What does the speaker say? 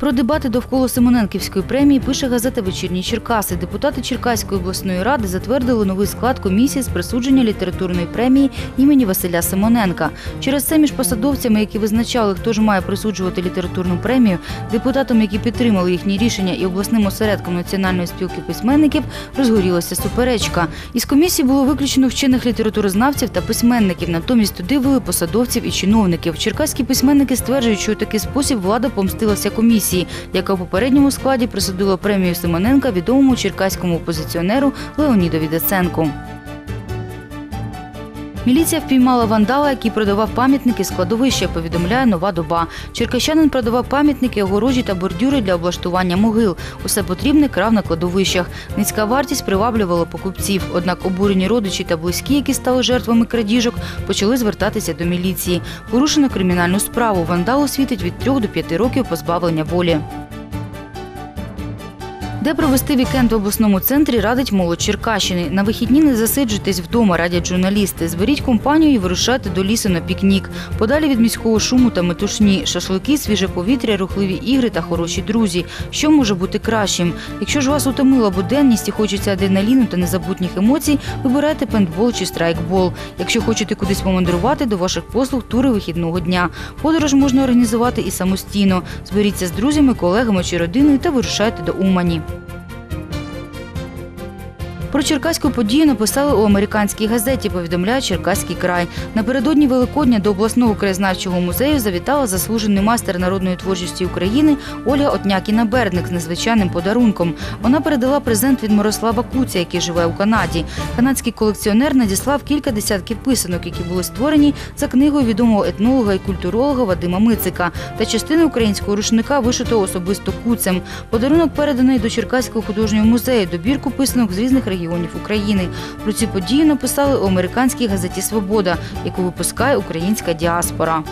Про дебати довкола Симоненківської премії пише газета Вечірні Черкаси. Депутати Черкаської обласної ради затвердили новий склад комісії з присудження літературної премії імені Василя Симоненка. Через це між посадовцями, які визначали, хто ж має присуджувати літературну премію, депутатам, які підтримали їхні рішення, і обласним осередком Національної спілки письменників розгорілася суперечка. Із комісії було виключено вчених літературознавців та письменників. Натомість туди вели посадовців і чиновників. Черкаські письменники стверджують, що у такий спосіб влада помстилася комісії, яка в попередньому складі присудила премію Симоненка відомому черкаському опозиціонеру Леонідові Деценку. Міліція впіймала вандала, який продавав пам'ятники складовища, повідомляє нова доба. Черкащанин продавав пам'ятники, огорожі та бордюри для облаштування могил. Усе потрібне крав на кладовищах. Низька вартість приваблювала покупців. Однак обурені родичі та близькі, які стали жертвами крадіжок, почали звертатися до міліції. Порушено кримінальну справу. Вандалу світить від 3 до 5 років позбавлення волі. Де провести вікенд в обласному центрі радить молодь Черкащини. На вихідні не засиджуйтесь вдома, радять журналісти. Зберіть компанію і вирушайте до лісу на пікнік. Подалі від міського шуму та метушні, шашлики, свіже повітря, рухливі ігри та хороші друзі. Що може бути кращим? Якщо ж вас утомила буденність і хочеться адреналіну та незабутніх емоцій, вибирайте пентбол чи страйкбол. Якщо хочете кудись помандрувати, до ваших послуг тури вихідного дня. Подорож можна організувати і самостійно. Зберіться з друзями, колегами чи родиною та вирушайте до Умані. Bye. Про черкаську подію написали у американській газеті, повідомляє Черкаський край. Напередодні Великодня до обласного краєзнавчого музею завітала заслужений майстер народної творчості України Ольга Отнякіна Бердник з незвичайним подарунком. Вона передала презент від Мирослава Куця, який живе у Канаді. Канадський колекціонер надіслав кілька десятків писанок, які були створені за книгою відомого етнолога і культуролога Вадима Мицика та частини українського рушника вишитого особисто куцем. Подарунок переданий до Черкаського художнього музею, добірку писанок з різних регіонів України. Про цю подію написали у американській газеті Свобода, яку випускає українська діаспора.